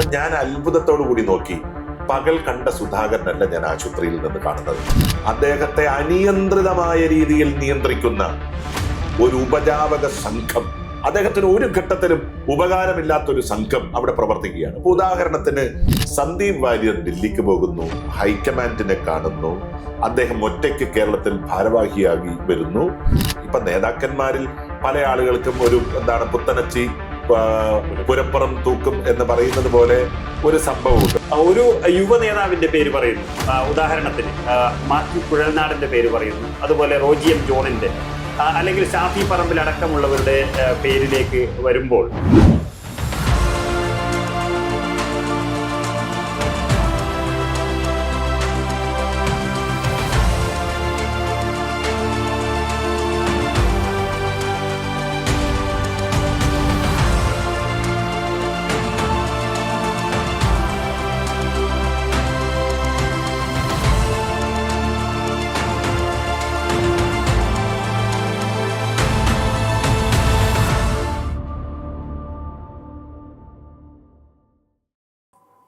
അപ്പൊ ഞാൻ അത്ഭുതത്തോടു കൂടി നോക്കി. പകൽ കണ്ട സുധാകരനല്ല ഞാൻ ആശുപത്രിയിൽ നിന്ന് കാണുന്നത്. അദ്ദേഹത്തെ അനിയന്ത്രിതമായ രീതിയിൽ നിയന്ത്രിക്കുന്ന ഒരു ഉപജാപക സംഘം അദ്ദേഹത്തിന് ഒരു ഘട്ടത്തിലും ഉപകാരമില്ലാത്ത ഒരു സംഘം അവിടെ പ്രവർത്തിക്കുകയാണ്. ഉദാഹരണത്തിന് സന്ദീപ് വാര്യർ ഡൽഹിക്ക് പോകുന്നു ഹൈക്കമാൻഡിനെ കാണുന്നു അദ്ദേഹം ഒറ്റയ്ക്ക് കേരളത്തിൽ ഭാരവാഹിയാകി വരുന്നു. ഇപ്പൊ നേതാക്കന്മാരിൽ പല ആളുകൾക്കും ഒരു എന്താണ് പുത്തനച്ചി പുരപ്പുറം തൂക്കും എന്ന് പറയുന്നത് പോലെ ഒരു സംഭവമുണ്ട്. ഒരു യുവ നേതാവിന്റെ പേര് പറയുന്നു. ഉദാഹരണത്തിന് മാത്യു കുഴൽനാടിന്റെ പേര് പറയുന്നു. അതുപോലെ റോജി എം ജോണിന്റെ അല്ലെങ്കിൽ ഷാഫി പറമ്പിൽ അടക്കമുള്ളവരുടെ പേരിലേക്ക് വരുമ്പോൾ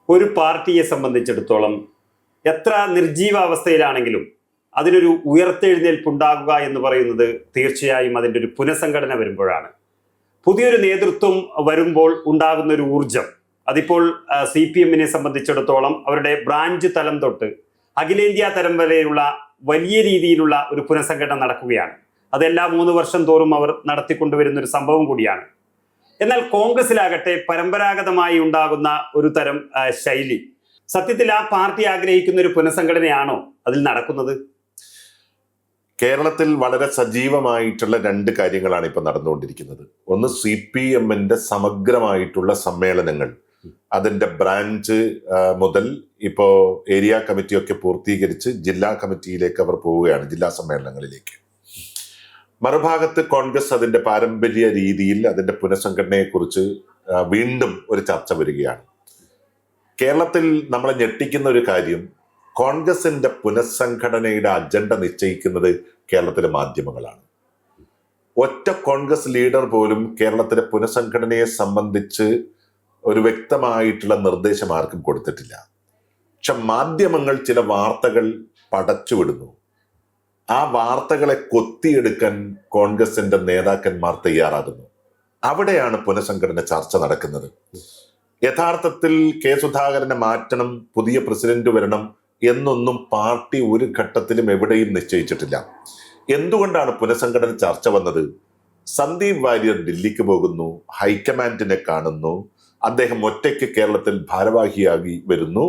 ഒരു പാർട്ടിയെ സംബന്ധിച്ചിടത്തോളം എത്ര നിർജീവാവസ്ഥയിലാണെങ്കിലും അതിനൊരു ഉയർത്തെഴുന്നേൽപ്പുണ്ടാകുക എന്ന് പറയുന്നത് തീർച്ചയായും അതിന്റെ ഒരു പുനഃസംഘടന വരുമ്പോഴാണ്. പുതിയൊരു നേതൃത്വം വരുമ്പോൾ ഉണ്ടാകുന്ന ഒരു ഊർജം അതിപ്പോൾ സി പി എമ്മിനെ സംബന്ധിച്ചിടത്തോളം അവരുടെ ബ്രാഞ്ച് തലം തൊട്ട് അഖിലേന്ത്യാ തലം വരെയുള്ള വലിയ രീതിയിലുള്ള ഒരു പുനഃസംഘടന നടക്കുകയാണ്. അതെല്ലാ മൂന്ന് വർഷം തോറും അവർ നടത്തിക്കൊണ്ടുവരുന്ന ഒരു സംഭവം കൂടിയാണ്. എന്നാൽ കോൺഗ്രസിലാകട്ടെ പരമ്പരാഗതമായി ഉണ്ടാകുന്ന ഒരു തരം ശൈലി. സത്യത്തിൽ ആ പാർട്ടി ആഗ്രഹിക്കുന്ന ഒരു പുനഃസംഘടനയാണോ അതിൽ നടക്കുന്നത്? കേരളത്തിൽ വളരെ സജീവമായിട്ടുള്ള രണ്ട് കാര്യങ്ങളാണ് ഇപ്പൊ നടന്നുകൊണ്ടിരിക്കുന്നത്. ഒന്ന് സി പി എമ്മിന്റെ സമഗ്രമായിട്ടുള്ള സമ്മേളനങ്ങൾ. അതിന്റെ ബ്രാഞ്ച് മുതൽ ഇപ്പോ ഏരിയ കമ്മിറ്റിയൊക്കെ പൂർത്തീകരിച്ച് ജില്ലാ കമ്മിറ്റിയിലേക്ക് അവർ പോവുകയാണ് ജില്ലാ സമ്മേളനങ്ങളിലേക്ക്. മറുഭാഗത്ത് കോൺഗ്രസ് അതിന്റെ പാരമ്പര്യ രീതിയിൽ അതിന്റെ പുനഃസംഘടനയെക്കുറിച്ച് വീണ്ടും ഒരു ചർച്ച വരികയാണ്. കേരളത്തിൽ നമ്മളെ ഞെട്ടിക്കുന്ന ഒരു കാര്യം കോൺഗ്രസിന്റെ പുനഃസംഘടനയുടെ അജണ്ട നിശ്ചയിക്കുന്നത് കേരളത്തിലെ മാധ്യമങ്ങളാണ്. ഒറ്റ കോൺഗ്രസ് ലീഡർ പോലും കേരളത്തിലെ പുനഃസംഘടനയെ സംബന്ധിച്ച് ഒരു വ്യക്തമായിട്ടുള്ള നിർദ്ദേശം ആർക്കും കൊടുത്തിട്ടില്ല. പക്ഷെ മാധ്യമങ്ങൾ ചില വാർത്തകൾ പടച്ചുവിടുന്നു. ആ വാർത്തകളെ കൊത്തിയെടുക്കാൻ കോൺഗ്രസിന്റെ നേതാക്കന്മാർ തയ്യാറാകുന്നു. അവിടെയാണ് പുനഃസംഘടന ചർച്ച നടക്കുന്നത്. യഥാർത്ഥത്തിൽ കെ സുധാകരനെ മാറ്റണം പുതിയ പ്രസിഡന്റ് വരണം എന്നൊന്നും പാർട്ടി ഒരു ഘട്ടത്തിലും എവിടെയും നിശ്ചയിച്ചിട്ടില്ല. എന്തുകൊണ്ടാണ് പുനഃസംഘടന ചർച്ച വന്നത്? സന്ദീപ് വാര്യർ ഡൽഹിക്ക് പോകുന്നു ഹൈക്കമാൻഡിനെ കാണുന്നു അദ്ദേഹം ഒറ്റയ്ക്ക് കേരളത്തിൽ ഭാരവാഹിയായി വരുന്നു.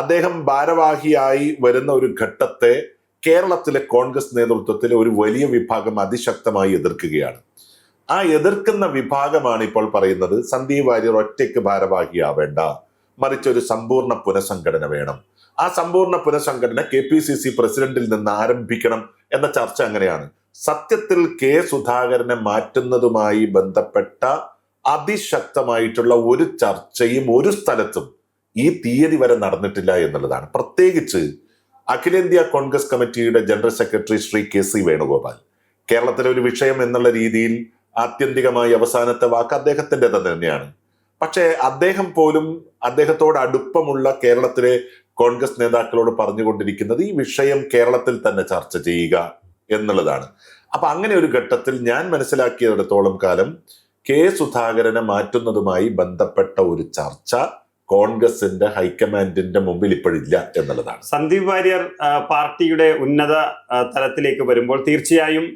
അദ്ദേഹം ഭാരവാഹിയായി വരുന്ന ഒരു ഘട്ടത്തെ കേരളത്തിലെ കോൺഗ്രസ് നേതൃത്വത്തിലെ ഒരു വലിയ വിഭാഗം അതിശക്തമായി എതിർക്കുകയാണ്. ആ എതിർക്കുന്ന വിഭാഗമാണ് ഇപ്പോൾ പറയുന്നത് സന്ദീപ് വാര്യർ ഒറ്റയ്ക്ക് ഭാരവാഹിയാവേണ്ട. മറിച്ച് ഒരു സമ്പൂർണ പുനഃസംഘടന വേണം. ആ സമ്പൂർണ പുനഃസംഘടന കെ പി സി സി പ്രസിഡന്റിൽ നിന്ന് ആരംഭിക്കണം എന്ന ചർച്ച അങ്ങനെയാണ്. സത്യത്തിൽ കെ സുധാകരനെ മാറ്റുന്നതുമായി ബന്ധപ്പെട്ട അതിശക്തമായിട്ടുള്ള ഒരു ചർച്ചയും ഒരു സ്ഥലത്തും ഈ തീയതി വരെ നടന്നിട്ടില്ല എന്നുള്ളതാണ്. പ്രത്യേകിച്ച് അഖിലേന്ത്യാ കോൺഗ്രസ് കമ്മിറ്റിയുടെ general secretary Shri K C Venugopal. കേരളത്തിലെ ഒരു വിഷയം എന്നുള്ള രീതിയിൽ ആത്യന്തികമായി അവസാനത്തെ വാക്ക് അദ്ദേഹത്തിന്റെ തന്നെയാണ്. പക്ഷേ അദ്ദേഹം പോലും അദ്ദേഹത്തോട് അടുപ്പമുള്ള കേരളത്തിലെ കോൺഗ്രസ് നേതാക്കളോട് പറഞ്ഞുകൊണ്ടിരിക്കുന്നത് ഈ വിഷയം കേരളത്തിൽ തന്നെ ചർച്ച ചെയ്യുക എന്നുള്ളതാണ്. അപ്പൊ അങ്ങനെ ഒരു ഘട്ടത്തിൽ ഞാൻ മനസ്സിലാക്കിയിടത്തോളം കാലം കെ സുധാകരനെ മാറ്റുന്നതുമായി ബന്ധപ്പെട്ട ഒരു ചർച്ച കോൺഗ്രസിന്റെ ഹൈക്കമാൻഡിന്റെ മുമ്പിൽ ഇപ്പോഴില്ല എന്നുള്ളതാണ്. സന്ദീപ് വാര്യർ പാർട്ടിയുടെ ഉന്നത തലത്തിലേക്ക് വരുമ്പോൾ തീർച്ചയായും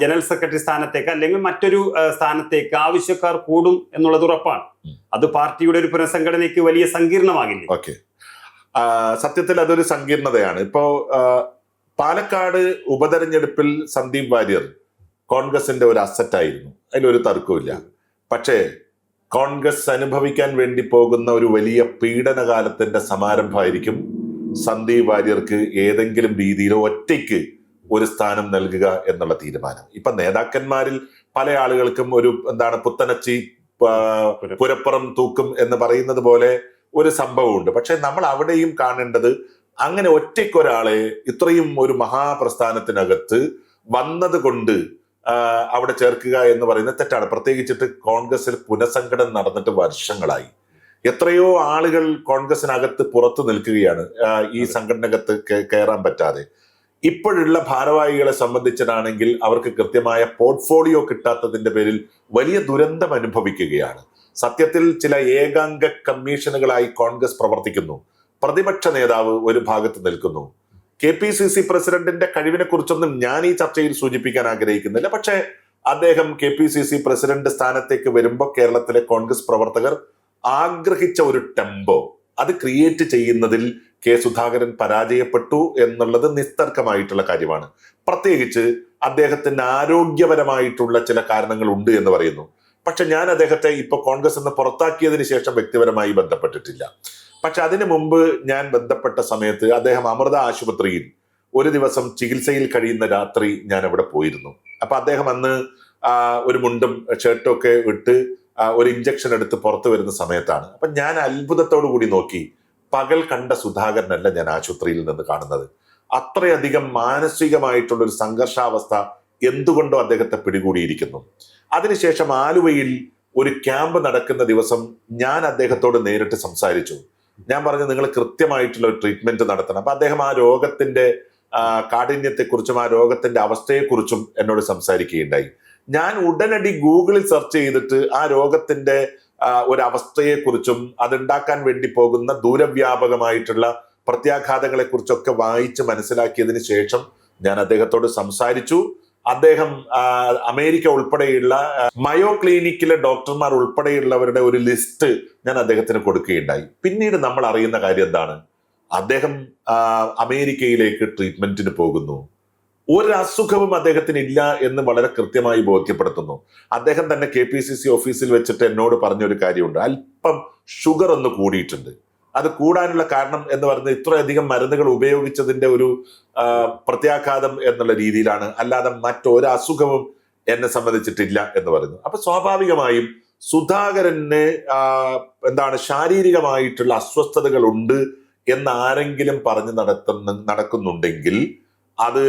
ജനറൽ സെക്രട്ടറി സ്ഥാനത്തേക്ക് അല്ലെങ്കിൽ മറ്റൊരു സ്ഥാനത്തേക്ക് ആവശ്യക്കാർ കൂടും എന്നുള്ളത് ഉറപ്പാണ്. അത് പാർട്ടിയുടെ ഒരു പുനഃസംഘടനയ്ക്ക് വലിയ സങ്കീർണമാകില്ല? ഓക്കെ. സത്യത്തിൽ അതൊരു സങ്കീർണതയാണ്. ഇപ്പോ പാലക്കാട് ഉപതെരഞ്ഞെടുപ്പിൽ സന്ദീപ് വാര്യർ കോൺഗ്രസിന്റെ ഒരു അസറ്റ് ആയിരുന്നു. അതിലൊരു തർക്കമില്ല പക്ഷേ കോൺഗ്രസ് അനുഭവിക്കാൻ വേണ്ടി പോകുന്ന ഒരു വലിയ പീഡനകാലത്തിന്റെ സമാരംഭമായിരിക്കും. സന്ദീപ് വാര്യർക്ക് ഏതെങ്കിലും രീതിയിൽ ഒറ്റയ്ക്ക് ഒരു സ്ഥാനം നൽകുക എന്നുള്ള തീരുമാനം. ഇപ്പൊ നേതാക്കന്മാരിൽ പല ആളുകൾക്കും ഒരു എന്താണ് പുത്തനച്ചി പുരപ്പുറം തൂക്കും എന്ന് പറയുന്നത് പോലെ ഒരു സംഭവമുണ്ട്. പക്ഷെ നമ്മൾ അവിടെയും കാണേണ്ടത് അങ്ങനെ ഒറ്റയ്ക്കൊരാളെ ഇത്രയും ഒരു മഹാപ്രസ്ഥാനത്തിനകത്ത് വന്നത് കൊണ്ട് അവിടെ ചേർക്കുക എന്ന് പറയുന്നത് തെറ്റാണ്. പ്രത്യേകിച്ചിട്ട് കോൺഗ്രസിൽ പുനഃസംഘടന നടന്നിട്ട് വർഷങ്ങളായി. എത്രയോ ആളുകൾ കോൺഗ്രസിനകത്ത് പുറത്തു നിൽക്കുകയാണ്. ഈ സംഘടനകത്ത് കയറാൻ പറ്റാതെ. ഇപ്പോഴുള്ള ഭാരവാഹികളെ സംബന്ധിച്ചിട്ടാണെങ്കിൽ അവർക്ക് കൃത്യമായ പോർട്ട്ഫോളിയോ കിട്ടാത്തതിന്റെ പേരിൽ വലിയ ദുരന്തം അനുഭവിക്കുകയാണ്. സത്യത്തിൽ ചില ഏകാംഗ കമ്മീഷനുകളായി കോൺഗ്രസ് പ്രവർത്തിക്കുന്നു. പ്രതിപക്ഷ നേതാവ് ഒരു ഭാഗത്ത് നിൽക്കുന്നു. കെ പി സി സി പ്രസിഡന്റിന്റെ കഴിവിനെ കുറിച്ചൊന്നും ഞാൻ ഈ ചർച്ചയിൽ സൂചിപ്പിക്കാൻ ആഗ്രഹിക്കുന്നില്ല. പക്ഷേ അദ്ദേഹം K P C C president സ്ഥാനത്തേക്ക് വരുമ്പോൾ കേരളത്തിലെ കോൺഗ്രസ് പ്രവർത്തകർ ആഗ്രഹിച്ച ഒരു ടെമ്പോ അത് ക്രിയേറ്റ് ചെയ്യുന്നതിൽ കെ സുധാകരൻ പരാജയപ്പെട്ടു എന്നുള്ളത് നിസ്തർക്കമായിട്ടുള്ള കാര്യമാണ്. പ്രത്യേകിച്ച് അദ്ദേഹത്തിന് ആരോഗ്യപരമായിട്ടുള്ള ചില കാരണങ്ങൾ ഉണ്ട് എന്ന് പറയുന്നു. പക്ഷെ ഞാൻ അദ്ദേഹത്തെ ഇപ്പൊ കോൺഗ്രസ് നിന്ന് പുറത്താക്കിയതിന് ശേഷം വ്യക്തിപരമായി ബന്ധപ്പെട്ടിട്ടില്ല. പക്ഷെ അതിനു മുമ്പ് ഞാൻ ബന്ധപ്പെട്ട സമയത്ത് അദ്ദേഹം അമൃത ആശുപത്രിയിൽ ഒരു ദിവസം ചികിത്സയിൽ കഴിയുന്ന രാത്രി ഞാൻ അവിടെ പോയിരുന്നു. അപ്പൊ അദ്ദേഹം അന്ന് ഒരു മുണ്ടും ഷർട്ടും ഒക്കെ ഇട്ട് ഒരു ഇഞ്ചക്ഷൻ എടുത്ത് പുറത്തു വരുന്ന സമയത്താണ്. അപ്പൊ ഞാൻ അത്ഭുതത്തോടു കൂടി നോക്കി പകൽ കണ്ട സുധാകരനല്ല ഞാൻ ആശുപത്രിയിൽ നിന്ന് കാണുന്നത്. അത്രയധികം മാനസികമായിട്ടുള്ള ഒരു സംഘർഷാവസ്ഥ എന്തുകൊണ്ടോ അദ്ദേഹത്തെ പിടികൂടിയിരിക്കുന്നു. അതിനുശേഷം ആലുവയിൽ ഒരു ക്യാമ്പ് നടക്കുന്ന ദിവസം ഞാൻ അദ്ദേഹത്തോട് നേരിട്ട് സംസാരിച്ചു. ഞാൻ പറഞ്ഞു നിങ്ങൾ കൃത്യമായിട്ടുള്ള ഒരു ട്രീറ്റ്മെന്റ് നടത്തണം. അപ്പൊ അദ്ദേഹം ആ രോഗത്തിന്റെ കാഠിന്യത്തെക്കുറിച്ചും ആ രോഗത്തിന്റെ അവസ്ഥയെക്കുറിച്ചും എന്നോട് സംസാരിക്കുകയുണ്ടായി. ഞാൻ ഉടനടി ഗൂഗിളിൽ സെർച്ച് ചെയ്തിട്ട് ആ രോഗത്തിന്റെ ഒരു അവസ്ഥയെക്കുറിച്ചും അതുണ്ടാക്കാൻ വേണ്ടി പോകുന്ന ദൂരവ്യാപകമായിട്ടുള്ള പ്രത്യാഘാതങ്ങളെക്കുറിച്ചൊക്കെ വായിച്ച് മനസ്സിലാക്കിയതിന് ശേഷം ഞാൻ അദ്ദേഹത്തോട് സംസാരിച്ചു. അദ്ദേഹം അമേരിക്ക ഉൾപ്പെടെയുള്ള മയോ ക്ലിനിക്കിലെ ഡോക്ടർമാർ ഉൾപ്പെടെയുള്ളവരുടെ ഒരു ലിസ്റ്റ് ഞാൻ അദ്ദേഹത്തിന് കൊടുക്കുകയുണ്ടായി. പിന്നീട് നമ്മൾ അറിയുന്ന കാര്യം എന്താണ്? അദ്ദേഹം അമേരിക്കയിലേക്ക് ട്രീറ്റ്മെന്റിന് പോകുന്നു. ഒരു അസുഖവും അദ്ദേഹത്തിന് ഇല്ല എന്ന് വളരെ കൃത്യമായി ബോധ്യപ്പെടുത്തുന്നു. അദ്ദേഹം തന്നെ കെ പി സി സി ഓഫീസിൽ വെച്ചിട്ട് എന്നോട് പറഞ്ഞൊരു കാര്യമുണ്ട്. അല്പം ഷുഗർ ഒന്ന് കൂടിയിട്ടുണ്ട്. അത് കൂടാനുള്ള കാരണം എന്ന് പറയുന്നത് ഇത്രയധികം മരുന്നുകൾ ഉപയോഗിച്ചതിന്റെ ഒരു പ്രത്യാഘാതം എന്നുള്ള രീതിയിലാണ്. അല്ലാതെ മറ്റൊരു അസുഖവും എന്നെ സംബന്ധിച്ചിട്ടില്ല എന്ന് പറയുന്നു അപ്പൊ സ്വാഭാവികമായും സുധാകരന് എന്താണ് ശാരീരികമായിട്ടുള്ള അസ്വസ്ഥതകൾ ഉണ്ട് എന്ന് ആരെങ്കിലും പറഞ്ഞു നടത്തുന്ന നടക്കുന്നുണ്ടെങ്കിൽ അത്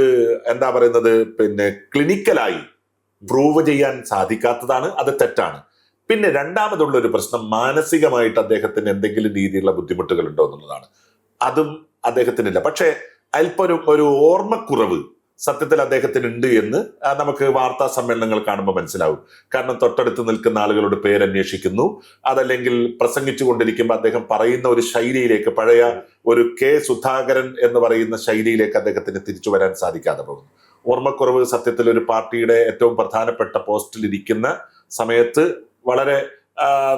എന്താ പറയുന്നത്? പിന്നെ ക്ലിനിക്കലായി പ്രൂവ് ചെയ്യാൻ സാധിക്കാത്തതാണ്. അത് തെറ്റാണ്. പിന്നെ രണ്ടാമതുള്ള ഒരു പ്രശ്നം മാനസികമായിട്ട് അദ്ദേഹത്തിന് എന്തെങ്കിലും രീതിയിലുള്ള ബുദ്ധിമുട്ടുകൾ ഉണ്ടോ എന്നുള്ളതാണ്. അതും അദ്ദേഹത്തിനില്ല. പക്ഷേ അല്പൊരു ഒരു ഓർമ്മക്കുറവ് സത്യത്തിൽ അദ്ദേഹത്തിന് ഉണ്ട് എന്ന് നമുക്ക് വാർത്താ സമ്മേളനങ്ങൾ കാണുമ്പോൾ മനസ്സിലാവും. കാരണം തൊട്ടടുത്ത് നിൽക്കുന്ന ആളുകളുടെ പേരന്വേഷിക്കുന്നു. അതല്ലെങ്കിൽ പ്രസംഗിച്ചു കൊണ്ടിരിക്കുമ്പോൾ അദ്ദേഹം പറയുന്ന ഒരു ശൈലിയിലേക്ക് പഴയ ഒരു കെ സുധാകരൻ എന്ന് പറയുന്ന ശൈലിയിലേക്ക് അദ്ദേഹത്തിന് തിരിച്ചു വരാൻ സാധിക്കാതെ പോകുന്നു. ഓർമ്മക്കുറവ് സത്യത്തിൽ ഒരു പാർട്ടിയുടെ ഏറ്റവും പ്രധാനപ്പെട്ട പോസ്റ്റിൽ ഇരിക്കുന്ന സമയത്ത് വളരെ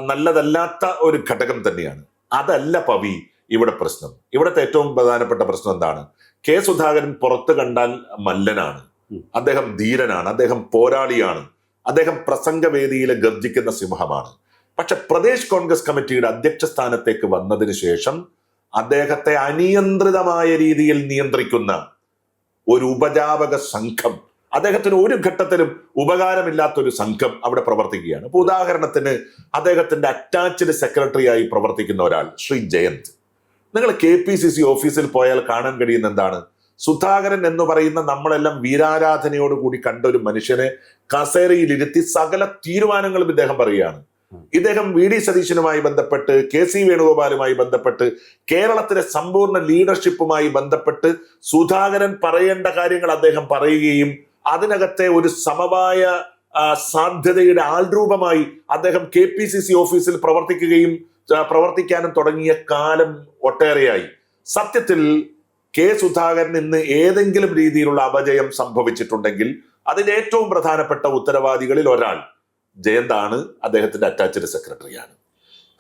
നല്ലതല്ലാത്ത ഒരു ഘടകം തന്നെയാണ്. അതല്ല പവി ഇവിടെ പ്രശ്നം. ഇവിടുത്തെ ഏറ്റവും പ്രധാനപ്പെട്ട പ്രശ്നം എന്താണ്? കെ സുധാകരൻ പുറത്ത് കണ്ടാൽ മല്ലനാണ്. അദ്ദേഹം ധീരനാണ്. അദ്ദേഹം പോരാളിയാണ്. അദ്ദേഹം പ്രസംഗവേദിയിലെ ഗർജിക്കുന്ന സിംഹമാണ്. പക്ഷെ പ്രദേശ് കോൺഗ്രസ് കമ്മിറ്റിയുടെ അധ്യക്ഷ സ്ഥാനത്തേക്ക് വന്നതിന് ശേഷം അദ്ദേഹത്തെ അനിയന്ത്രിതമായ രീതിയിൽ നിയന്ത്രിക്കുന്ന ഒരു ഉപജാപക സംഘം അദ്ദേഹത്തിന് ഒരു ഘട്ടത്തിലും ഉപകാരമില്ലാത്തൊരു സംഘം അവിടെ പ്രവർത്തിക്കുകയാണ്. അപ്പോൾ ഉദാഹരണത്തിന് അദ്ദേഹത്തിന്റെ അറ്റാച്ച്ഡ് സെക്രട്ടറിയായി പ്രവർത്തിക്കുന്ന ഒരാൾ ശ്രീ ജയന്ത്. നിങ്ങൾ കെ പി സി സി ഓഫീസിൽ പോയാൽ കാണാൻ കഴിയുന്ന എന്താണ്? സുധാകരൻ എന്ന് പറയുന്ന നമ്മളെല്ലാം വീരാരാധനയോട് കൂടി കണ്ട ഒരു മനുഷ്യനെ കസേരയിലിരുത്തി സകല തീരുമാനങ്ങളും ഇദ്ദേഹം പറയുകയാണ്. ഇദ്ദേഹം വി ഡി സതീശനുമായി ബന്ധപ്പെട്ട് കെ സി വേണുഗോപാലുമായി ബന്ധപ്പെട്ട് കേരളത്തിലെ സമ്പൂർണ ലീഡർഷിപ്പുമായി ബന്ധപ്പെട്ട് സുധാകരൻ പറയേണ്ട കാര്യങ്ങൾ അദ്ദേഹം പറയുകയും അതിനകത്തെ ഒരു സമവായ സാധ്യതയുടെ ആൾരൂപമായി അദ്ദേഹം കെ പി സി സി ഓഫീസിൽ പ്രവർത്തിക്കുകയും പ്രവർത്തിക്കാനും തുടങ്ങിയ കാലം ഒട്ടേറെയായി. സത്യത്തിൽ കെ സുധാകരൻ ഇന്ന് ഏതെങ്കിലും രീതിയിലുള്ള അപജയം സംഭവിച്ചിട്ടുണ്ടെങ്കിൽ അതിന്റെ ഏറ്റവും പ്രധാനപ്പെട്ട ഉത്തരവാദികളിൽ ഒരാൾ ജയന്താണ്. അദ്ദേഹത്തിന്റെ അറ്റാച്ച്ഡ് സെക്രട്ടറിയാണ്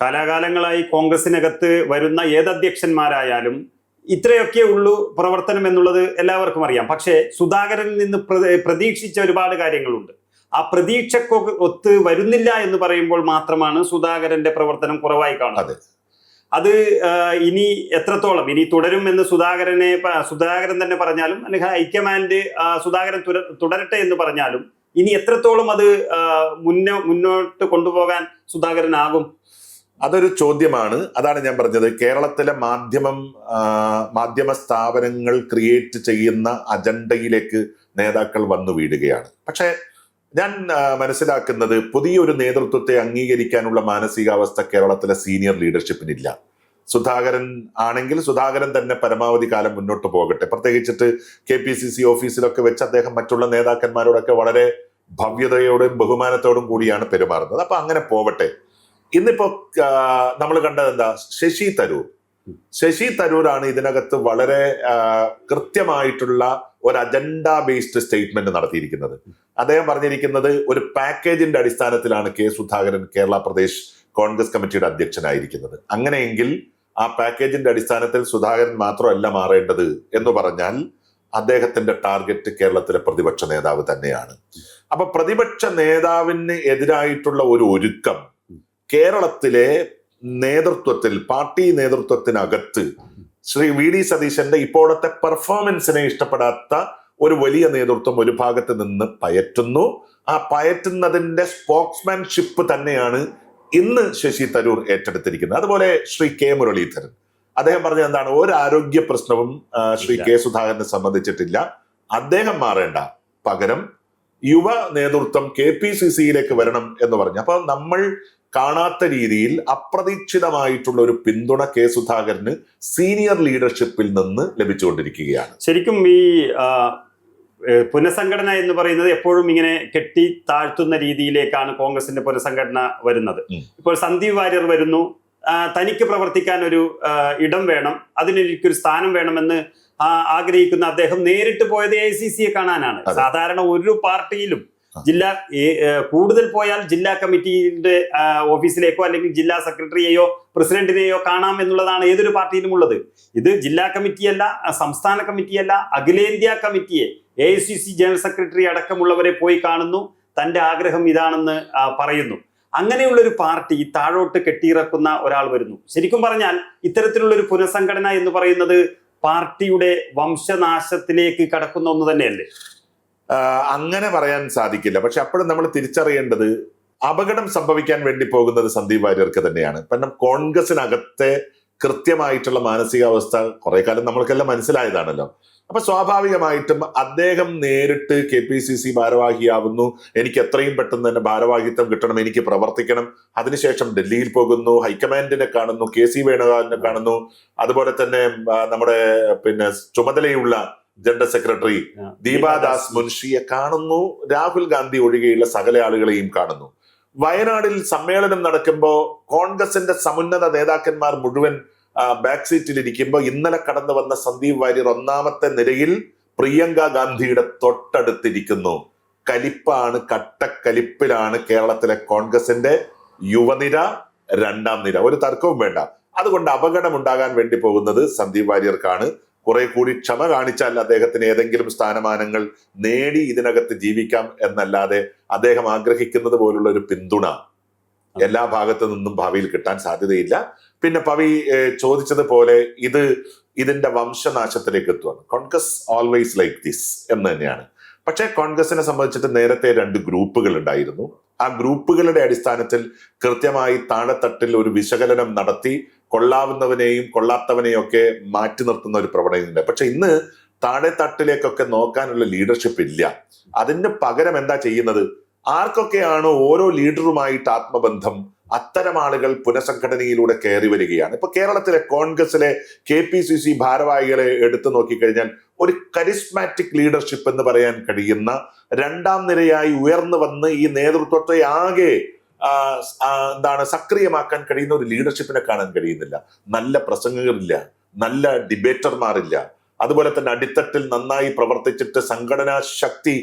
കാലാകാലങ്ങളായി കോൺഗ്രസിനകത്ത് വരുന്ന ഏതധ്യക്ഷന്മാരായാലും ഇത്രയൊക്കെ ഉള്ളൂ പ്രവർത്തനം എന്നുള്ളത് എല്ലാവർക്കും അറിയാം. പക്ഷേ സുധാകരനിൽ നിന്ന് പ്ര- പ്രതീക്ഷിച്ച ഒരുപാട് കാര്യങ്ങളുണ്ട്. ആ പ്രതീക്ഷക്കൊക്കെ ഒത്ത് വരുന്നില്ല എന്ന് പറയുമ്പോൾ മാത്രമാണ് സുധാകരന്റെ പ്രവർത്തനം കുറവായി കാണുന്നത്. അതെ. ഇനി എത്രത്തോളം? ഇനി തുടരും എന്ന് സുധാകരനെ സുധാകരൻ തന്നെ പറഞ്ഞാലും അല്ലെങ്കിൽ ഹൈക്കമാൻഡ് സുധാകരൻ തുടരട്ടെ എന്ന് പറഞ്ഞാലും ഇനി എത്രത്തോളം അത് മുന്നോ മുന്നോട്ട് കൊണ്ടുപോകാൻ സുധാകരനാകും? അതൊരു ചോദ്യമാണ്. അതാണ് ഞാൻ പറഞ്ഞത്. കേരളത്തിലെ മാധ്യമം മാധ്യമ സ്ഥാപനങ്ങൾ ക്രിയേറ്റ് ചെയ്യുന്ന അജണ്ടയിലേക്ക് നേതാക്കൾ വന്നു വീടുകയാണ് പക്ഷേ ഞാൻ മനസ്സിലാക്കുന്നത് പുതിയൊരു നേതൃത്വത്തെ അംഗീകരിക്കാനുള്ള മാനസികാവസ്ഥ കേരളത്തിലെ സീനിയർ ലീഡർഷിപ്പിനില്ല. സുധാകരൻ ആണെങ്കിൽ സുധാകരൻ തന്നെ പരമാവധി കാലം മുന്നോട്ട് പോകട്ടെ. പ്രത്യേകിച്ചിട്ട് കെ പി സി സി ഓഫീസിലൊക്കെ വെച്ച് അദ്ദേഹം മറ്റുള്ള നേതാക്കന്മാരോടൊക്കെ വളരെ ഭവ്യതയോടും ബഹുമാനത്തോടും കൂടിയാണ് പെരുമാറുന്നത്. അപ്പൊ അങ്ങനെ പോവട്ടെ. ഇന്നിപ്പോ നമ്മൾ കണ്ടത് എന്താ? ശശി തരൂർ. ശശി തരൂരാണ് ഇതിനകത്ത് വളരെ കൃത്യമായിട്ടുള്ള ഒരു അജണ്ട ബേസ്ഡ് സ്റ്റേറ്റ്മെന്റ് നടത്തിയിരിക്കുന്നത്. അദ്ദേഹം പറഞ്ഞിരിക്കുന്നത് ഒരു പാക്കേജിന്റെ അടിസ്ഥാനത്തിലാണ് കെ സുധാകരൻ കേരള പ്രദേശ് കോൺഗ്രസ് കമ്മിറ്റിയുടെ അധ്യക്ഷനായിരിക്കുന്നത്. അങ്ങനെയെങ്കിൽ ആ പാക്കേജിന്റെ അടിസ്ഥാനത്തിൽ സുധാകരൻ മാത്രമല്ല മാറേണ്ടത് എന്ന് പറഞ്ഞാൽ അദ്ദേഹത്തിന്റെ ടാർഗറ്റ് കേരളത്തിലെ പ്രതിപക്ഷ നേതാവ് തന്നെയാണ്. അപ്പൊ പ്രതിപക്ഷ നേതാവിന് എതിരായിട്ടുള്ള ഒരു ഒരുക്കം കേരളത്തിലെ നേതൃത്വത്തിൽ പാർട്ടി നേതൃത്വത്തിനകത്ത് ശ്രീ വി ഡി സതീശന്റെ ഇപ്പോഴത്തെ പെർഫോമൻസിനെ ഇഷ്ടപ്പെടാത്ത ഒരു വലിയ നേതൃത്വം ഒരു ഭാഗത്ത് നിന്ന് പയറ്റുന്നു. ആ പയറ്റുന്നതിന്റെ സ്പോക്സ്മാൻഷിപ്പ് തന്നെയാണ് ഇന്ന് ശശി തരൂർ ഏറ്റെടുത്തിരിക്കുന്നത്. അതുപോലെ ശ്രീ കെ മുരളീധരൻ. അദ്ദേഹം പറഞ്ഞ എന്താണ്? ഒരു ആരോഗ്യ പ്രശ്നവും ശ്രീ കെ സുധാകരനെ സംബന്ധിച്ചിട്ടില്ല. അദ്ദേഹം മാറേണ്ട പകരം യുവ നേതൃത്വം കെ പി സി സിയിലേക്ക് വരണം എന്ന് പറഞ്ഞു. അപ്പൊ നമ്മൾ കാണാത്ത രീതിയിൽ അപ്രതീക്ഷിതമായിട്ടുള്ള ഒരു പിന്തുണ കെ സുധാകരന് സീനിയർ ലീഡർഷിപ്പിൽ നിന്ന് ലഭിച്ചുകൊണ്ടിരിക്കുകയാണ്. ശരിക്കും ഈ പുനഃസംഘടന എന്ന് പറയുന്നത് എപ്പോഴും ഇങ്ങനെ കെട്ടി താഴ്ത്തുന്ന രീതിയിലേക്കാണ് കോൺഗ്രസിന്റെ പുനഃസംഘടന വരുന്നത്. ഇപ്പോൾ സന്ദീപ് വാര്യർ വരുന്നു. തനിക്ക് പ്രവർത്തിക്കാൻ ഒരു ഇടം വേണം. അതിനെനിക്കൊരു സ്ഥാനം വേണമെന്ന് ആഗ്രഹിക്കുന്ന അദ്ദേഹം നേരിട്ട് പോയത് എ സി സിയെ കാണാനാണ്. സാധാരണ ഒരു പാർട്ടിയിലും. ജില്ലാ കൂടുതൽ പോയാൽ ജില്ലാ കമ്മിറ്റിയുടെ ഓഫീസിലേക്കോ അല്ലെങ്കിൽ ജില്ലാ സെക്രട്ടറിയെയോ പ്രസിഡന്റിനെയോ കാണാം എന്നുള്ളതാണ് ഏതൊരു പാർട്ടിയിലും ഉള്ളത്. ഇത് ജില്ലാ കമ്മിറ്റിയല്ല സംസ്ഥാന കമ്മിറ്റിയല്ല അഖിലേന്ത്യാ കമ്മിറ്റിയെ എ ജനറൽ സെക്രട്ടറി അടക്കമുള്ളവരെ പോയി കാണുന്നു. തന്റെ ആഗ്രഹം ഇതാണെന്ന് പറയുന്നു. അങ്ങനെയുള്ള ഒരു പാർട്ടി താഴോട്ട് കെട്ടിയിറക്കുന്ന ഒരാൾ വരുന്നു. ശരിക്കും പറഞ്ഞാൽ ഇത്തരത്തിലുള്ള ഒരു പുനഃസംഘടന എന്ന് പറയുന്നത് പാർട്ടിയുടെ വംശനാശത്തിലേക്ക് കടക്കുന്ന ഒന്ന് തന്നെയല്ലേ? അങ്ങനെ പറയാൻ സാധിക്കില്ല. പക്ഷെ അപ്പോഴും നമ്മൾ തിരിച്ചറിയേണ്ടത് അപകടം സംഭവിക്കാൻ വേണ്ടി പോകുന്നത് സന്ദീപ് വാര്യർക്ക് തന്നെയാണ്. കാരണം കോൺഗ്രസിനകത്തെ കൃത്യമായിട്ടുള്ള മാനസികാവസ്ഥ കുറെ കാലം നമ്മൾക്കെല്ലാം മനസ്സിലായതാണല്ലോ. അപ്പൊ സ്വാഭാവികമായിട്ടും അദ്ദേഹം നേരിട്ട് കെ പി സി സി ഭാരവാഹിയാവുന്നു. എനിക്ക് എത്രയും പെട്ടെന്ന് തന്നെ ഭാരവാഹിത്വം കിട്ടണം എനിക്ക് പ്രവർത്തിക്കണം. അതിനുശേഷം ഡൽഹിയിൽ പോകുന്നു ഹൈക്കമാൻഡിനെ കാണുന്നു കെ സി വേണുഗോപാലിനെ കാണുന്നു. അതുപോലെ തന്നെ നമ്മുടെ പിന്നെ ചുമതലയുള്ള ജനറൽ സെക്രട്ടറി ദീപാദാസ് മുൻഷിയെ കാണുന്നു. രാഹുൽ ഗാന്ധി ഒഴികെയുള്ള സകല ആളുകളെയും കാണുന്നു. വയനാടിൽ സമ്മേളനം നടക്കുമ്പോൾ കോൺഗ്രസിന്റെ സമുന്നത നേതാക്കന്മാർ മുഴുവൻ ബാക്ക് സീറ്റിൽ ഇരിക്കുമ്പോൾ ഇന്നലെ കടന്നു വന്ന സന്ദീപ് വാര്യർ ഒന്നാമത്തെ നിരയിൽ പ്രിയങ്ക ഗാന്ധിയുടെ തൊട്ടടുത്തിരിക്കുന്നു. കലിപ്പാണ് കട്ടക്കലിപ്പിലാണ് കേരളത്തിലെ കോൺഗ്രസിന്റെ യുവനിര രണ്ടാം നിര. ഒരു തർക്കവും വേണ്ട. അതുകൊണ്ട് അപകടം ഉണ്ടാകാൻ വേണ്ടി പോകുന്നത് സന്ദീപ് വാര്യർക്കാണ്. കുറെ കൂടി ക്ഷമ കാണിച്ചാൽ അദ്ദേഹത്തിന് ഏതെങ്കിലും സ്ഥാനമാനങ്ങൾ നേടി ഇതിനകത്ത് ജീവിക്കാം എന്നല്ലാതെ അദ്ദേഹം ആഗ്രഹിക്കുന്നത് പോലുള്ള ഒരു പിന്തുണ എല്ലാ ഭാഗത്തു നിന്നും ഭാവിയിൽ കിട്ടാൻ സാധ്യതയില്ല. പിന്നെ പവി ചോദിച്ചതുപോലെ ഇത് ഇതിന്റെ വംശനാശത്തിലേക്ക് എത്തുവാണ്. കോൺഗ്രസ് ഓൾവേസ് ലൈക്ക് ദിസ് എന്ന് തന്നെയാണ്. പക്ഷേ കോൺഗ്രസിനെ സംബന്ധിച്ചിട്ട് നേരത്തെ രണ്ട് ഗ്രൂപ്പുകൾ ഉണ്ടായിരുന്നു. ആ ഗ്രൂപ്പുകളുടെ അടിസ്ഥാനത്തിൽ കൃത്യമായി താഴെത്തട്ടിൽ ഒരു വിശകലനം നടത്തി കൊള്ളാവുന്നവനെയും കൊള്ളാത്തവനെയും ഒക്കെ മാറ്റി നിർത്തുന്ന ഒരു പ്രവണതയുണ്ട്. പക്ഷെ ഇന്ന് താഴെ തട്ടിലേക്കൊക്കെ നോക്കാനുള്ള ലീഡർഷിപ്പ് ഇല്ല. അതിന് പകരം എന്താ ചെയ്യുന്നത്? ആർക്കൊക്കെയാണോ ഓരോ ലീഡറുമായിട്ട് ആത്മബന്ധം അത്തരം ആളുകൾ പുനഃസംഘടനയിലൂടെ കയറി വരികയാണ്. ഇപ്പൊ കേരളത്തിലെ കോൺഗ്രസിലെ കെ പി സി സി ഭാരവാഹികളെ എടുത്തു നോക്കിക്കഴിഞ്ഞാൽ ഒരു കരിസ്മാറ്റിക് ലീഡർഷിപ്പ് എന്ന് പറയാൻ കഴിയുന്ന രണ്ടാം നിരയായി ഉയർന്നു വന്ന് ഈ നേതൃത്വത്തെ ആകെ എന്താണ് സക്രിയമാക്കാൻ കഴിയുന്ന ഒരു ലീഡർഷിപ്പിനെ കാണാൻ കഴിയുന്നില്ല. നല്ല പ്രസംഗകരില്ല നല്ല ഡിബേറ്റർമാരില്ല അതുപോലെ തന്നെ അടിത്തട്ടിൽ നന്നായി പ്രവർത്തിച്ചിട്ട് സംഘടനാ ശക്തി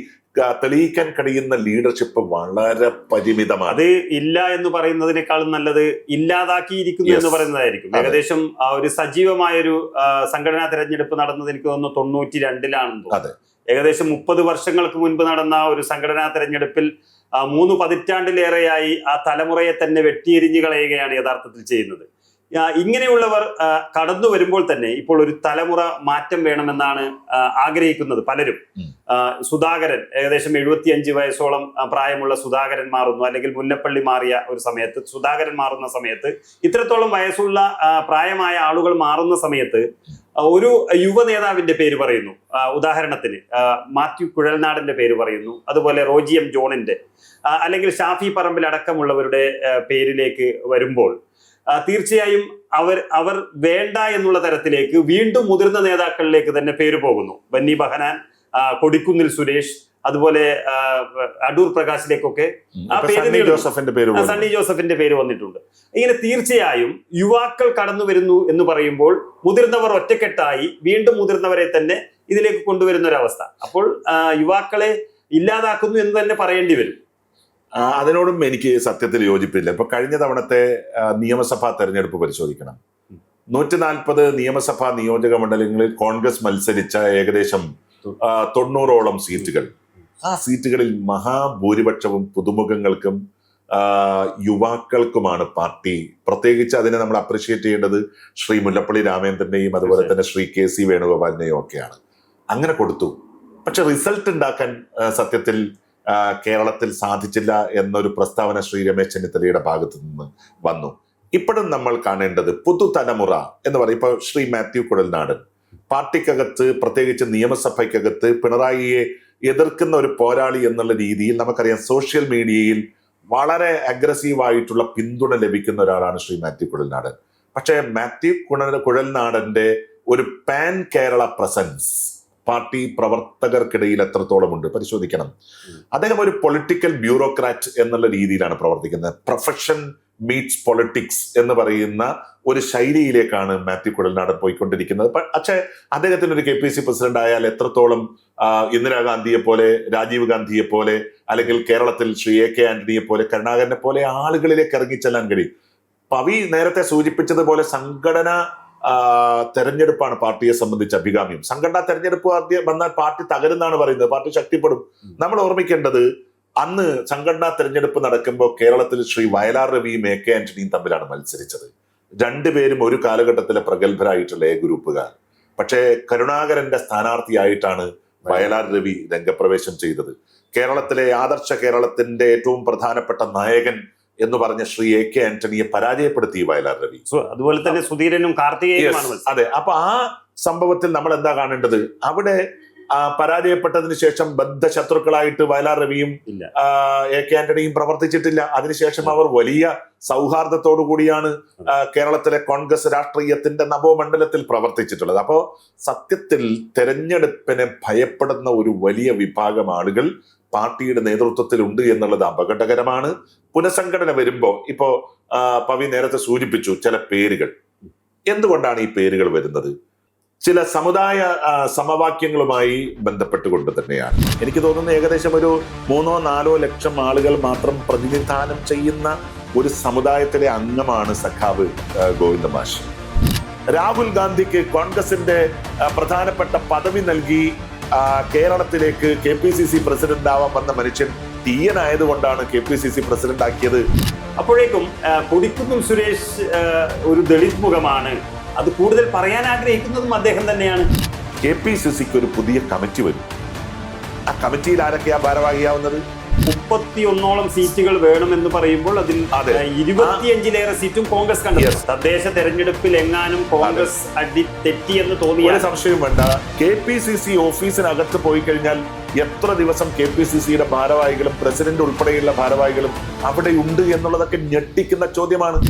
തെളിയിക്കാൻ കഴിയുന്ന ലീഡർഷിപ്പ് വളരെ പരിമിതമാണ്. അത് ഇല്ല എന്ന് പറയുന്നതിനേക്കാളും നല്ലത് ഇല്ലാതാക്കിയിരിക്കുന്നു എന്ന് പറയുന്നതായിരിക്കും. ഏകദേശം ആ ഒരു സജീവമായൊരു സംഘടനാ തെരഞ്ഞെടുപ്പ് നടന്നത് എനിക്ക് തോന്നുന്നു തൊണ്ണൂറ്റി രണ്ടിലാണെന്ന് അതെ. ഏകദേശം മുപ്പത് വർഷങ്ങൾക്ക് മുൻപ് നടന്ന ഒരു സംഘടനാ തെരഞ്ഞെടുപ്പിൽ മൂന്ന് പതിറ്റാണ്ടിലേറെയായി ആ തലമുറയെ തന്നെ വെട്ടിയെരിഞ്ഞു കളയുകയാണ് യഥാർത്ഥത്തിൽ ചെയ്യുന്നത്. ഇങ്ങനെയുള്ളവർ കടന്നു വരുമ്പോൾ തന്നെ ഇപ്പോൾ ഒരു തലമുറ മാറ്റം വേണമെന്നാണ് ആഗ്രഹിക്കുന്നത് പലരും. സുധാകരൻ ഏകദേശം എഴുപത്തിയഞ്ച് വയസ്സോളം പ്രായമുള്ള സുധാകരൻ മാറുന്നു. അല്ലെങ്കിൽ മുല്ലപ്പള്ളി മാറിയ ഒരു സമയത്ത് സുധാകരൻ മാറുന്ന സമയത്ത് ഇത്രത്തോളം വയസ്സുള്ള പ്രായമായ ആളുകൾ മാറുന്ന സമയത്ത് ഒരു യുവ നേതാവിന്റെ പേര് പറയുന്നു. ഉദാഹരണത്തിന് മാത്യു കുഴൽനാടിന്റെ പേര് പറയുന്നു. അതുപോലെ റോജി എം ജോണിന്റെ അല്ലെങ്കിൽ ഷാഫി പറമ്പിൽ അടക്കമുള്ളവരുടെ പേരിലേക്ക് വരുമ്പോൾ തീർച്ചയായും അവർ അവർ വേണ്ട എന്നുള്ള തരത്തിലേക്ക് വീണ്ടും മുതിർന്ന നേതാക്കളിലേക്ക് തന്നെ പേര് പോകുന്നു. ബന്നി ബഹനാൻ കൊടിക്കുന്നിൽ സുരേഷ് അതുപോലെ അടൂർ പ്രകാശിലേക്കൊക്കെ ആ പേര് ജോസഫിന്റെ പേര് സണ്ണി ജോസഫിന്റെ പേര് വന്നിട്ടുണ്ട്. ഇങ്ങനെ തീർച്ചയായും യുവാക്കൾ കടന്നു വരുന്നു എന്ന് പറയുമ്പോൾ മുതിർന്നവർ ഒറ്റക്കെട്ടായി വീണ്ടും മുതിർന്നവരെ തന്നെ ഇതിലേക്ക് കൊണ്ടുവരുന്ന ഒരവസ്ഥ. അപ്പോൾ യുവാക്കളെ ഇല്ലാതാക്കുന്നു എന്ന് തന്നെ പറയേണ്ടി വരും. അതിനോടും എനിക്ക് സത്യത്തിൽ യോജിപ്പില്ല. ഇപ്പൊ കഴിഞ്ഞ തവണത്തെ നിയമസഭാ തെരഞ്ഞെടുപ്പ് പരിശോധിക്കണം. നൂറ്റി നാൽപ്പത് നിയമസഭാ നിയോജക മണ്ഡലങ്ങളിൽ കോൺഗ്രസ് മത്സരിച്ച ഏകദേശം തൊണ്ണൂറോളം സീറ്റുകൾ. ആ സീറ്റുകളിൽ മഹാഭൂരിപക്ഷവും പുതുമുഖങ്ങൾക്കും യുവാക്കൾക്കുമാണ് പാർട്ടി. പ്രത്യേകിച്ച് അതിനെ നമ്മൾ അപ്രിഷിയേറ്റ് ചെയ്യേണ്ടത് ശ്രീ മുല്ലപ്പള്ളി രാമേന്ദ്രനെയും അതുപോലെ തന്നെ ശ്രീ കെ സി വേണുഗോപാലിനെയും ഒക്കെയാണ്. അങ്ങനെ കൊടുത്തു. പക്ഷെ റിസൾട്ട് ഉണ്ടാക്കാൻ സത്യത്തിൽ കേരളത്തിൽ സാധിച്ചില്ല എന്നൊരു പ്രസ്താവന ശ്രീ രമേശ് ചെന്നിത്തലയുടെ ഭാഗത്തു നിന്ന് വന്നു. ഇപ്പോഴും നമ്മൾ കാണേണ്ടത് പുതുതലമുറ എന്ന് പറയും. ഇപ്പൊ ശ്രീ മാത്യു കുഴൽനാടൻ പാർട്ടിക്കകത്ത് പ്രത്യേകിച്ച് നിയമസഭയ്ക്കകത്ത് പിണറായിയെ എതിർക്കുന്ന ഒരു പോരാളി എന്നുള്ള രീതിയിൽ നമുക്കറിയാം സോഷ്യൽ മീഡിയയിൽ വളരെ അഗ്രസീവ് ആയിട്ടുള്ള പിന്തുണ ലഭിക്കുന്ന ഒരാളാണ് ശ്രീ മാത്യു കുഴൽനാടൻ. പക്ഷേ മാത്യു കുണ കുഴൽനാടന്റെ ഒരു പാൻ കേരള പ്രസൻസ് പാർട്ടി പ്രവർത്തകർക്കിടയിൽ എത്രത്തോളമുണ്ട്? പരിശോധിക്കണം. അദ്ദേഹം ഒരു പൊളിറ്റിക്കൽ ബ്യൂറോക്രാറ്റ് എന്നുള്ള രീതിയിലാണ് പ്രവർത്തിക്കുന്നത്. പ്രൊഫഷൻ മീറ്റ്സ് പൊളിറ്റിക്സ് എന്ന് പറയുന്ന ഒരു ശൈലിയിലേക്കാണ് മാത്യു കുഴൽനാടൻ പോയിക്കൊണ്ടിരിക്കുന്നത്. പക്ഷേ അദ്ദേഹത്തിന് ഒരു കെ പി സി പ്രസിഡന്റ് ആയാൽ എത്രത്തോളം ഇന്ദിരാഗാന്ധിയെ പോലെ രാജീവ് ഗാന്ധിയെ പോലെ അല്ലെങ്കിൽ കേരളത്തിൽ ശ്രീ എ കെ ആന്റണിയെ പോലെ കരുണാകരനെ പോലെ ആളുകളിലേക്ക് ഇറങ്ങിച്ചെല്ലാൻ കഴിയും? പവി നേരത്തെ സൂചിപ്പിച്ചതുപോലെ സംഘടന തെരഞ്ഞെടുപ്പാണ് പാർട്ടിയെ സംബന്ധിച്ച് അഭികാമ്യം. സംഘടനാ തെരഞ്ഞെടുപ്പ് ആദ്യം വന്നാൽ പാർട്ടി തകരുന്നാണ് പറയുന്നത്. പാർട്ടി ശക്തിപ്പെടും. നമ്മൾ ഓർമ്മിക്കേണ്ടത് അന്ന് സംഘടനാ തെരഞ്ഞെടുപ്പ് നടക്കുമ്പോൾ കേരളത്തിൽ ശ്രീ വയലാർ രവിയും എ കെ ആന്റണിയും തമ്മിലാണ് മത്സരിച്ചത്. രണ്ടുപേരും ഒരു കാലഘട്ടത്തിലെ പ്രഗത്ഭരായിട്ടുള്ള എ ഗ്രൂപ്പുകാർ. പക്ഷേ കരുണാകരന്റെ സ്ഥാനാർത്ഥിയായിട്ടാണ് വയലാർ രവി രംഗപ്രവേശം ചെയ്തത്. കേരളത്തിലെ ആദർശ കേരളത്തിന്റെ ഏറ്റവും പ്രധാനപ്പെട്ട നായകൻ എന്ന് പറഞ്ഞ ശ്രീ എ കെ ആന്റണിയെ പരാജയപ്പെടുത്തി വയലാർ രവി. അതുപോലെ തന്നെ സുധീരനും കാർത്തികേയനുമാണ് Yes, അതെ. അപ്പൊ ആ സംഭവത്തിൽ നമ്മൾ എന്താ കാണേണ്ടത്? അവിടെ പരാജയപ്പെട്ടതിന് ശേഷം ബദ്ധ ശത്രുക്കളായിട്ട് വയലാർ രവിയും എ കെ ആന്റണിയും പ്രവർത്തിച്ചിട്ടില്ല. അതിനുശേഷം അവർ വലിയ സൗഹാർദ്ദത്തോടു കൂടിയാണ് കേരളത്തിലെ കോൺഗ്രസ് രാഷ്ട്രീയത്തിന്റെ നവോമണ്ഡലത്തിൽ പ്രവർത്തിച്ചിട്ടുള്ളത്. അപ്പോ സത്യത്തിൽ തെരഞ്ഞെടുപ്പിനെ ഭയപ്പെടുന്ന ഒരു വലിയ വിഭാഗം ആളുകൾ പാർട്ടിയുടെ നേതൃത്വത്തിലുണ്ട് എന്നുള്ളത് അപകടകരമാണ്. പുനഃസംഘടന വരുമ്പോ ഇപ്പോ പവി നേരത്തെ സൂചിപ്പിച്ചു ചില പേരുകൾ. എന്തുകൊണ്ടാണ് ഈ പേരുകൾ വരുന്നത്? ചില സമുദായ സമവാക്യങ്ങളുമായി ബന്ധപ്പെട്ടുകൊണ്ട് തന്നെയാണ്. എനിക്ക് തോന്നുന്നു ഏകദേശം ഒരു മൂന്നോ നാലോ ലക്ഷം ആളുകൾ മാത്രം പ്രതിനിധാനം ചെയ്യുന്ന ഒരു സമുദായത്തിലെ അംഗമാണ് സഖാവ് ഗോവിന്ദ മാഷ്. രാഹുൽ ഗാന്ധിക്ക് കോൺഗ്രസിന്റെ പ്രധാനപ്പെട്ട പദവി നൽകി കേരളത്തിലേക്ക് K P C C president ആവാൻ വന്ന മനുഷ്യൻ തീയനായതുകൊണ്ടാണ് K P C C president ആക്കിയത് അപ്പോഴേക്കും കൊടിക്കുന്നിൽ സുരേഷ് ഒരു ദളിത് മുഖമാണ് അത് കൂടുതൽ പറയാൻ ആഗ്രഹിക്കുന്നതും അദ്ദേഹം തന്നെയാണ്. കെ പി സി സിക്ക് ഒരു പുതിയ കമ്മിറ്റി വരും. ആ കമ്മിറ്റിയിൽ ആരൊക്കെയാ ഭാരവാഹിയാവുന്നത്? മുപ്പത്തി ഒന്നോളം സീറ്റുകൾ വേണമെന്ന് പറയുമ്പോൾ അതിൽ ഇരുപത്തിയഞ്ചിലേറെ സീറ്റും കോൺഗ്രസ് കണ്ടു. തദ്ദേശ തെരഞ്ഞെടുപ്പിൽ എങ്ങാനും കോൺഗ്രസ് അടി തെറ്റിയെന്ന് തോന്നിയ സംശയം വേണ്ട. കെ പി സി സി ഓഫീസിനകത്ത് പോയി കഴിഞ്ഞാൽ എത്ര ദിവസം കെ പി സി സിയുടെ ഭാരവാഹികളും പ്രസിഡന്റ് ഉൾപ്പെടെയുള്ള ഭാരവാഹികളും അവിടെ ഉണ്ട് എന്നുള്ളതൊക്കെ ഞെട്ടിക്കുന്ന ചോദ്യമാണ്.